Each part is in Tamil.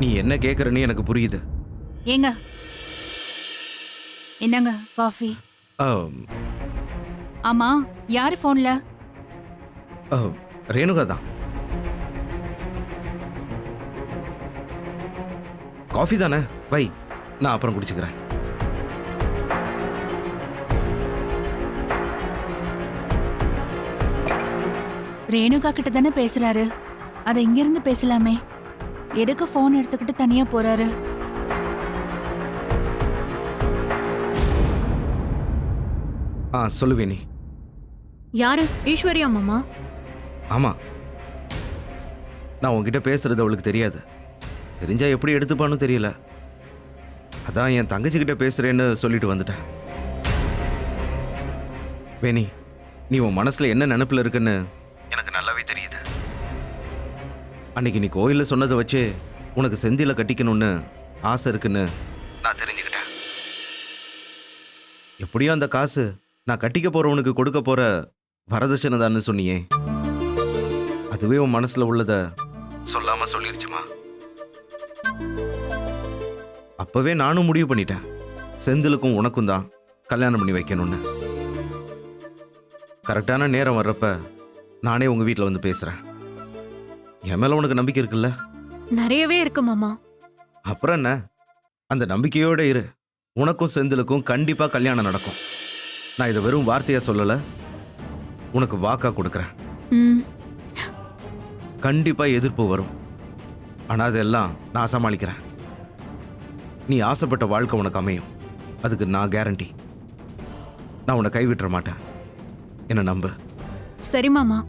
நீ என்ன கேட்குறன்னு எனக்கு புரியுது. ஏங்க? என்னங்க காஃபி ஆ, ஆமா யாரு போன்ல ஆ, ரேணுகா தான். காஃபி தானே? வை நான் அப்புறம் குடிச்சுக்கிறேன். ரேணுகா கிட்ட தானே பேசுறாரு. அத இங்க இருந்து பேசலாமே. எதுக்கு போன் எடுத்துக்கிட்டு தனியா போறாரு? ஆ சொல்லுவே நீ யாரு? ஈஸ்வரியா மாமா? ஆமாம் நான் உன்கிட்ட பேசுறது அவளுக்கு தெரியாது. தெரிஞ்சா எப்படி எடுத்துப்பான்னு தெரியல. அதான் என் தங்கச்சிக்கிட்ட பேசுறேன்னு சொல்லிட்டு வந்துட்டேன். வேணி நீ உன் மனசுல என்ன நினைப்புல இருக்குன்னு அன்னைக்கு நீ கோயில்ல சொன்னதை வச்சு உனக்கு செந்தில கட்டிக்கணும்னு ஆசை இருக்குன்னு நான் தெரிஞ்சுக்கிட்டேன். எப்படியோ அந்த காசு நான் கட்டிக்க போறவனுக்கு கொடுக்க போற வரதட்சணை தான்னு சொன்னியே. அதுவே உன் மனசுல உள்ளத சொல்லாம சொல்லிருச்சுமா. அப்பவே நானும் முடிவு பண்ணிட்டேன். செந்திலுக்கும் உனக்கும் தான் கல்யாணம் பண்ணி வைக்கணும்னு. கரெக்டான நேரம் வர்றப்ப நானே உங்க வீட்டில் வந்து பேசுறேன். என் மேல உனக்கு நம்பிக்கை இருக்குல்ல? நிறையவே இருக்கு மாமா. அப்புறம் என்ன? அந்த நம்பிக்கையோட இரு. உனக்கும் செந்திலுக்கும் கண்டிப்பா கல்யாணம் நடக்கும். நான் இதை வெறும் வார்த்தையா சொல்லல. உனக்கு வாக்கா கொடுக்குறேன். ம். கண்டிப்பா எதிர்ப்பு வரும். ஆனா அதெல்லாம் நான் சமாளிக்கிறேன் நீ ஆசைப்பட்ட வாழ்க்கை உனக்கு அமையும். அதுக்கு நான் கேரண்டி நான் உன்னை கைவிட்டுற மாட்டேன். என்ன நம்பு? சரி மாமா.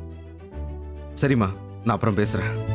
சரிம்மா. நான் அப்புறம் பேசுகிறேன்